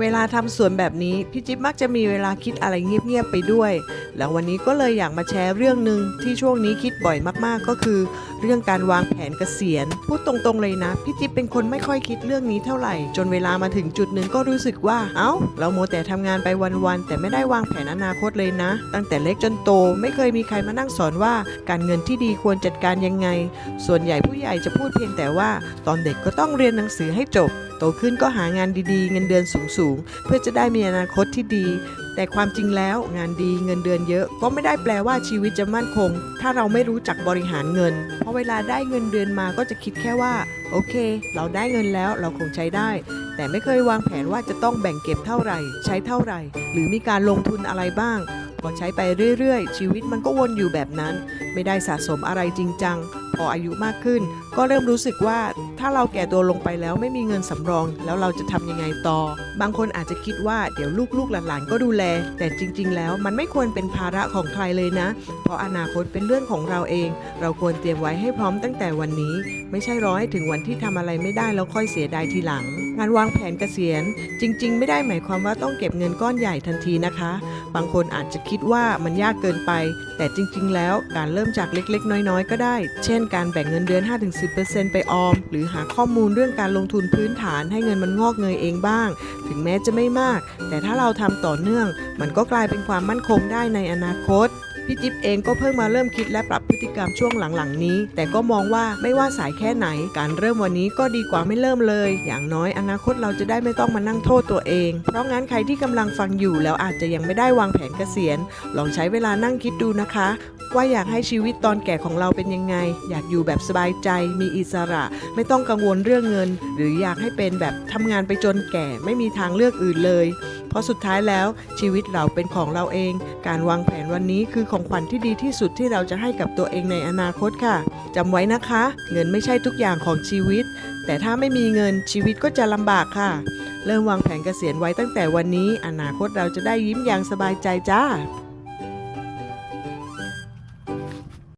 เวลาทำสวนแบบนี้พี่จิ๊บมักจะมีเวลาคิดอะไรเงียบๆไปด้วย แล้ววันนี้ก็เลยอยากมาแชร์เรื่องหนึ่งที่ช่วงนี้คิดบ่อยมากๆก็คือเรื่องการวางแผนเกษียณ พูดตรงๆเลยนะ พี่จิ๊บเป็นคนไม่ค่อยคิดเรื่องนี้เท่าไหร่ จนเวลามาถึงจุดหนึ่งก็รู้สึกว่า เอ้า เราโมแต่ทำงานไปวันๆแต่ไม่ได้วางแผนอนาคตเลยนะ ตั้งแต่เล็กจนโตไม่เคยมีใครมานั่งสอนว่า การเงินที่ดีควรจัดการยังไง ส่วนใหญ่ผู้ใหญ่จะพูดเพียงแต่ว่า ตอนเด็กก็ต้องเรียนหนังสือให้จบ โตขึ้นก็หางานดีๆ เงินเดือนสูงๆเพื่อจะได้มีอนาคตที่ดี แต่ความจริงแล้วงานดีเงินเดือนเยอะก็ไม่ได้แปลว่าชีวิตจะมั่นคง ถ้าเราไม่รู้จักบริหารเงิน เพราะเวลาได้เงินเดือนมาก็จะคิดแค่ว่า โอเค เราได้เงินแล้วเราคงใช้ได้ แต่ไม่เคยวางแผนว่าจะต้องแบ่งเก็บเท่าไหร่ ใช้เท่าไหร่ หรือมีการลงทุนอะไรบ้างพอใช้ไปเรื่อยๆ ชีวิตมันก็วนอยู่แบบนั้น ไม่ได้สะสมอะไรจริงจัง พออายุมากขึ้น ก็เริ่มรู้สึกว่าถ้าเราแก่ตัวลงไปแล้วไม่มีเงินสำรอง แล้วเราจะทำยังไงต่อ บางคนอาจจะคิดว่าเดี๋ยวลูกๆหลานๆก็ดูแล แต่จริง ๆ แล้วมันไม่ควรเป็นภาระของใครเลยนะ เพราะอนาคตเป็นเรื่องของเราเอง เราควรเตรียมไว้ให้พร้อมตั้งแต่วันนี้ ไม่ใช่รอให้ถึงวันที่ทำอะไรไม่ได้แล้วค่อยเสียดายทีหลัง งานวางแผนเกษียณ จริง ๆ ไม่ได้หมายความว่าต้องเก็บเงินก้อนใหญ่ทันทีนะคะ บางคนอาจจะคิดว่ามันยากเกินไป แต่จริง ๆ แล้วการเริ่มจากเล็กๆ น้อย ๆ ก็ได้ เช่น การแบ่งเงินเดือน5-10 10%ไปออม หรือหาข้อมูลเรื่องการลงทุนพื้นฐานให้เงินมันงอกเงยเองบ้าง ถึงแม้จะไม่มาก แต่ถ้าเราทำต่อเนื่อง มันก็กลายเป็นความมั่นคงได้ในอนาคตพี่จิ๊บเองก็เพิ่งมาเริ่มคิดและปรับพฤติกรรมช่วงหลังๆนี้ แต่ก็มองว่าไม่ว่าสายแค่ไหน การเริ่มวันนี้ก็ดีกว่าไม่เริ่มเลย อย่างน้อยอนาคตเราจะได้ไม่ต้องมานั่งโทษตัวเอง เพราะงั้นใครที่กำลังฟังอยู่แล้วอาจจะยังไม่ได้วางแผนเกษียณ ลองใช้เวลานั่งคิดดูนะคะ ว่าอยากให้ชีวิตตอนแก่ของเราเป็นยังไง อยากอยู่แบบสบายใจ มีอิสระ ไม่ต้องกังวลเรื่องเงิน หรืออยากให้เป็นแบบทำงานไปจนแก่ ไม่มีทางเลือกอื่นเลย เพราะสุดท้ายแล้วชีวิตเราเป็นของเราเอง การวางแผนวันนี้คือของขวัญที่ดีที่สุดที่เราจะให้กับตัวเองในอนาคตค่ะจำไว้นะคะ เงินไม่ใช่ทุกอย่างของชีวิต แต่ถ้าไม่มีเงินชีวิตก็จะลำบากค่ะ เริ่มวางแผนเกษียณไว้ตั้งแต่วันนี้ อนาคตเราจะได้ยิ้มอย่างสบายใจจ้า